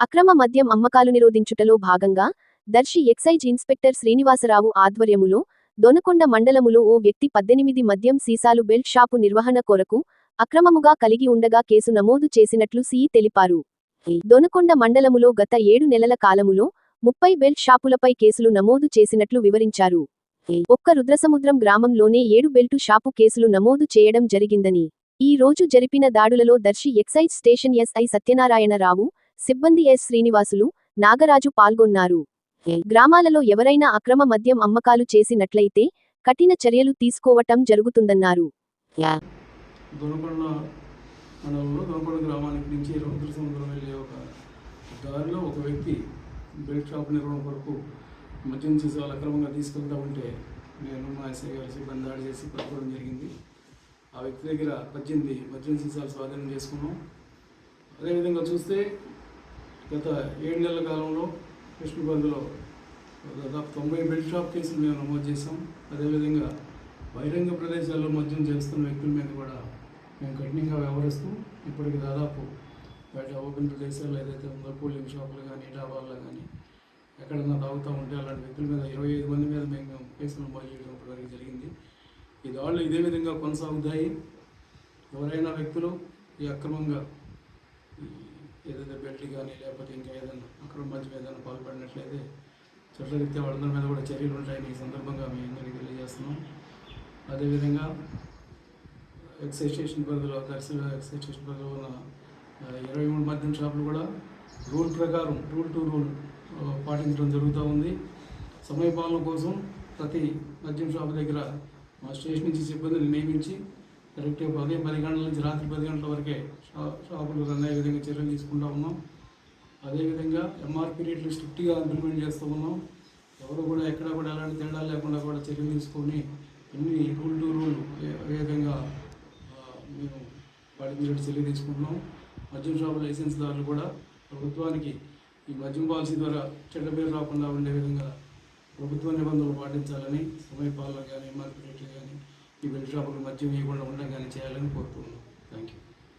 అక్రమ మద్యం అమ్మకాలు నిరోధించుటలో భాగంగా దర్శి ఎక్సైజ్ ఇన్స్పెక్టర్ శ్రీనివాసరావు ఆధ్వర్యములో దొనకొండ మండలములో ఓ వ్యక్తి పద్దెనిమిది మద్యం సీసాలు బెల్ట్ షాపు నిర్వహణ కొరకు అక్రమముగా కలిగి ఉండగా కేసు నమోదు చేసినట్లు సీఈ తెలిపారు. దొనకొండ మండలములో గత ఏడు నెలల కాలములో ముప్పై బెల్ట్ షాపులపై కేసులు నమోదు చేసినట్లు వివరించారు. ఒక్క రుద్రసముద్రం గ్రామంలోనే ఏడు బెల్టు షాపు కేసులు నమోదు చేయడం జరిగిందని. ఈ రోజు జరిపిన దాడులలో Darsi excise station SI Satyanarayanarao సిబ్బంది ఎస్. శ్రీనివాసులు నాగరాజు పాల్గొన్నారు. గ్రామాలలో ఎవరైనా అక్రమ మద్యం అమ్మకాలు చేసినట్లయితే కఠిన చర్యలు తీసుకోవటం జరుగుతుందన్నారు. దొనకొండ మండలంలో దొనకొండ గ్రామానికి నుంచి వెళ్ళే ఒక దారిలో ఒక వ్యక్తి బెల్ట్ షాప్ నిర్వహణ కొరకు మద్యం సీసాలు అక్రమంగా తీసుకెళ్తూ ఉంటే నేను మా ఎస్ఐ గారు సిబ్బంది దాడి చేసి పట్టుకోవడం జరిగింది. ఆ వ్యక్తి దగ్గర పద్దెనిమిది మద్యం సీసాలు స్వాధీనం చేసుకున్నాం. అదేవిధంగా చూస్తే గత ఏడు నెలల కాలంలో కృష్ణబంధులో దాదాపు తొంభై బెల్ట్ షాప్ కేసులు మేము నమోదు చేసాం అదేవిధంగా బహిరంగ ప్రదేశాల్లో మద్యం చేస్తున్న వ్యక్తుల మీద కూడా మేము కఠినంగా వ్యవహరిస్తూ ఇప్పటికి దాదాపు బయట ఓపెన్ ప్రదేశాల్లో ఏదైతే ఉందో కూలింగ్ షాపులు కానీ డాబాల్లో కానీ ఎక్కడన్నా తాగుతూ ఉంటే అలాంటి వ్యక్తుల మీద ఇరవై ఐదు మంది మీద మేము కేసులు నమోదు చేయడం ఇప్పటివరకు జరిగింది. ఈ దాడులు ఇదే విధంగా కొనసాగుతాయి. ఎవరైనా వ్యక్తులు ఈ అక్రమంగా ఏదైతే బెల్ట్ కానీ లేకపోతే ఇంకా ఏదైనా అక్రమ మధ్య ఏదైనా పాల్పడినట్లయితే చట్టరీత్యా వాళ్ళందరి మీద కూడా చర్యలు ఉంటాయని ఈ సందర్భంగా మీ అందరికీ తెలియజేస్తున్నాం. అదేవిధంగా ఎక్సైజ్ స్టేషన్ పరిధిలో దర్శన ఎక్సైజ్ స్టేషన్ పరిధిలో ఉన్న ఇరవై మూడు మద్యం షాపులు కూడా రూల్ ప్రకారం రూల్ టు రూల్ పాటించడం జరుగుతూ ఉంది. సమయపాలన కోసం ప్రతి మద్యం షాపు దగ్గర మా స్టేషన్ నుంచి సిబ్బందిని నియమించి కరెక్ట్గా ఉదయం పది గంటల నుంచి రాత్రి పది గంటల వరకే షా షాపులు రన్ అయ్యే విధంగా చర్యలు తీసుకుంటూ ఉన్నాం. అదేవిధంగా ఎంఆర్పి రేట్లు స్ట్రిక్ట్గా ఇంప్లిమెంట్ చేస్తూ ఉన్నాం. ఎవరు కూడా ఎక్కడ కూడా ఎలాంటి తేడా లేకుండా కూడా చర్యలు తీసుకొని అన్ని రూల్ టు రూల్ ఏ విధంగా మేము పాటించేట్టు చర్య తీసుకుంటున్నాం. మద్యం షాపు లైసెన్స్దారులు కూడా ప్రభుత్వానికి ఈ మద్యం పాలసీ ద్వారా చెడ్డ పేరు రాకుండా ఉండే విధంగా ప్రభుత్వ నిబంధనలు పాటించాలని సమయపాలన కానీ ఎంఆర్పి రేట్లు బెల్ట్ షాపులు మద్యం ఇవ్వకుండా ఉండడం కానీ చేయాలని కోరుతున్నాం థ్యాంక్ యూ